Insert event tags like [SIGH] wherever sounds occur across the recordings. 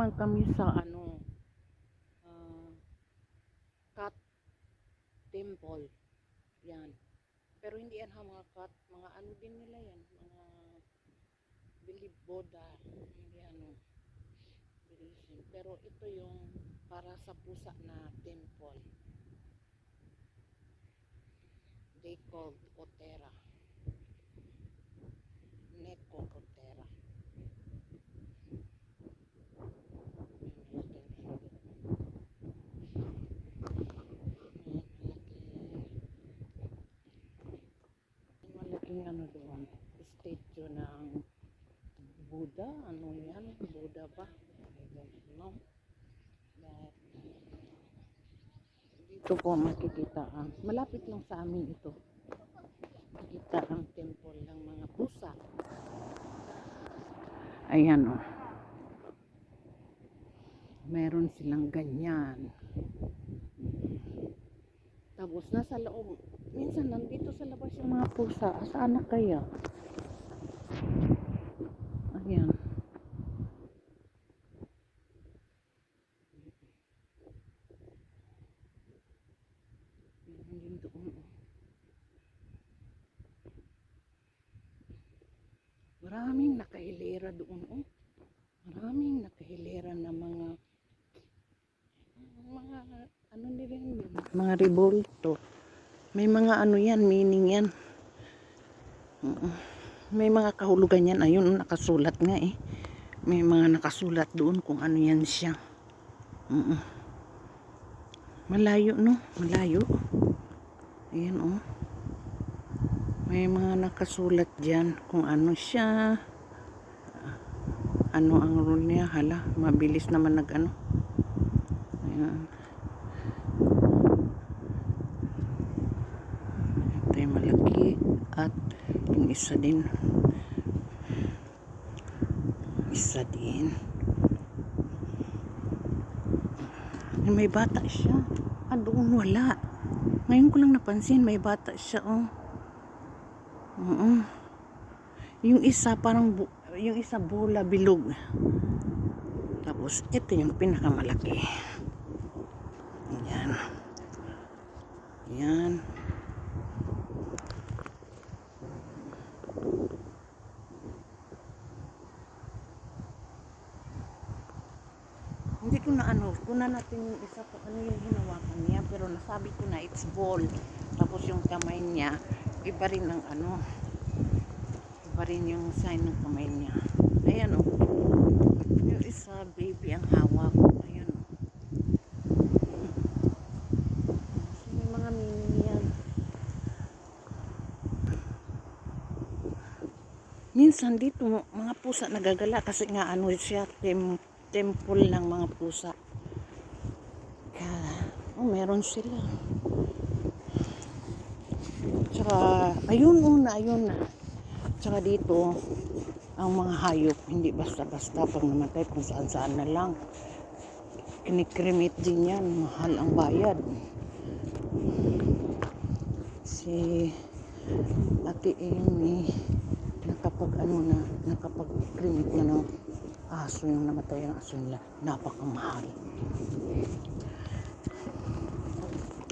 naman kami sa ano, ah, cat temple. Yan. Pero hindi yan ha, mga cat, mga ano din nila yan, mga believe Buddha, hindi ano. Pero ito yung para sa pusa na temple. They called Otera. Neko Otera. Malaking ano doon, statue ng Buddha, ano yan, Buddha ba? I don't know. But, dito po makikita ang, malapit lang sa amin ito. Makikita ang temple ng mga pusa. Ayan o. Meron silang ganyan. Tapos nasa loob, minsan nandito sa labas yung mga pusa. Saan na kaya? Ayan. Oh. Maraming nakahilera doon. Oh. Maraming nakahilera na mga mga ano nila mga revolto. May mga ano yan, meaning yan. May mga kahulugan yan. Ayun, nakasulat nga eh. May mga nakasulat doon kung ano yan siya. Oo. Malayo, no? Malayo. Ayan, oh. May mga nakasulat dyan kung ano siya. Ano ang rule niya. Hala, mabilis naman nag ano. Ayan. Ito yung malaki. At yung isa din. Isa din. Ay, May bata siya. Ah, doon wala. Ngayon ko lang napansin, may bata siya, oh. Oo. Yung isa parang yung isa bola bilog. Tapos ito yung pinakamalaki. Yan. Yan. Na ano, kuna natin yung isa kung ano yung hinawakan niya, pero nasabi ko na it's ball. Tapos yung kamay niya, iba rin ang ano, iba rin yung sign ng kamay niya. Ayan o. Yung isa, baby ang hawak. Ayan o. So, [LAUGHS] may mga meaning yan. Minsan dito, mga pusa nagagala kasi nga ano siya, tem temple ng mga pusa. Kaya, oh, meron sila. Tsaka, ayun una, ayun na. Tsaka dito, ang mga hayop, hindi basta-basta pag namatay kung saan-saan na lang. Kinikremate din yan, mahal ang bayad. Si Ate Amy, nakapag ano na, nakapag-cremate na ng aso yung namatay ang aso nila. Napakamahal.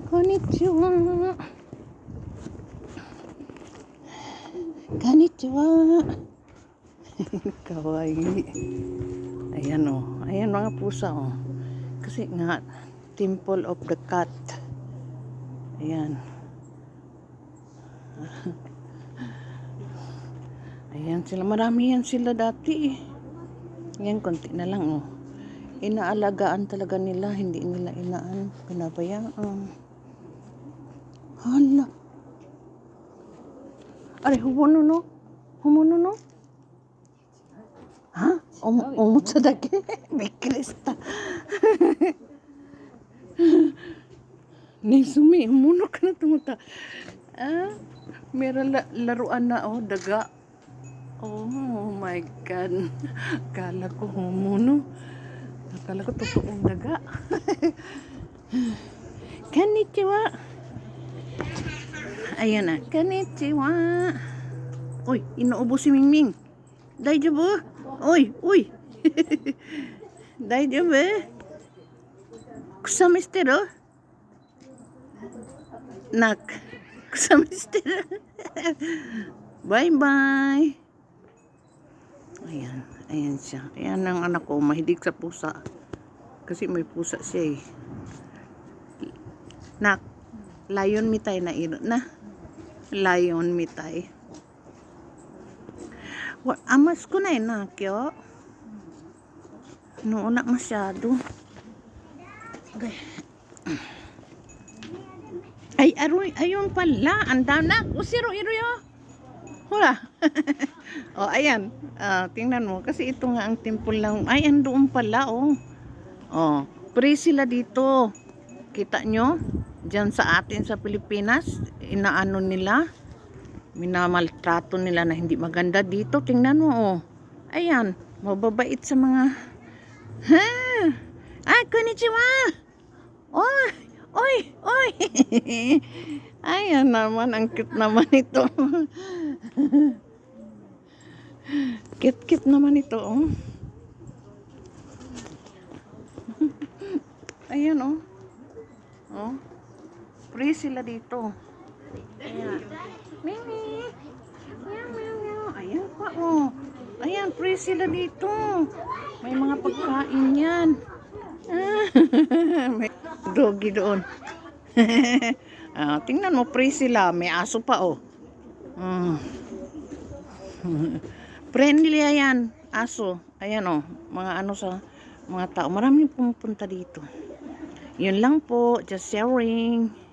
Konnichiwa. Konnichiwa. [LAUGHS] Kawaii. Ayan o. Oh. Ayan mga pusa o. Oh. Kasi nga, Temple of the Cat. Ayan. [LAUGHS] Ayan sila. Marami yan sila dati eh. Yan, konti na lang oh. Inaalagaan talaga nila. Hindi nila inaan. Pinabayaan. Hala. Aray, humuno no? Humuno no? Ha? Um, umot sa dagi. [LAUGHS] May krista. Ni sumi, humuno ka na tumuta. Ah, meron la, laruan na oh, daga. Oh my God. Kala ko homo, no? Akala ko totoong daga. [LAUGHS] Konnichiwa. Ayan na. Konnichiwa. Uy, inuubo si Mingming. Daijabu? Uy, uy. [LAUGHS] Daijabu? Kusamistero? Nak. Kusamistero? [LAUGHS] bye bye. Ayan, ayan siya. Ayan ang anak ko, mahilig sa pusa. Kasi may pusa siya eh. Nak, lion mitay na iro na. Lion mitay. Wa, amas ko na eh. Noon na masyado. Okay. Ay, aroy, ayun pala. Anda na. Usiro, iro yo. Hula. [LAUGHS] oh, ayan. Ah, tingnan mo. Kasi ito nga ang temple lang. Ay, andoon pala, oh. Oh, free sila dito. Kita nyo? Diyan sa atin sa Pilipinas, inaano nila, minamaltrato nila na hindi maganda dito. Tingnan mo, oh. Ayan, mababait sa mga... Ha? Ay, konnichiwa! Oy! Oy! Oy! [LAUGHS] Ayan naman, ang cute naman ito. [LAUGHS] cute-cute naman ito, oh. [LAUGHS] Ayan, oh. Oh. Free sila dito. Ayan. Mimi. Meow, meow, meow. Ayan pa, oh. Ayan, free sila dito. May mga pagkain yan. May doggy doon. [LAUGHS] ah, tingnan mo, free sila. May aso pa, oh. Mm. [LAUGHS] Friendly yan, aso. Ayan, oh. Mga ano sa mga tao. Maraming pumupunta dito. Yun lang po. Just sharing.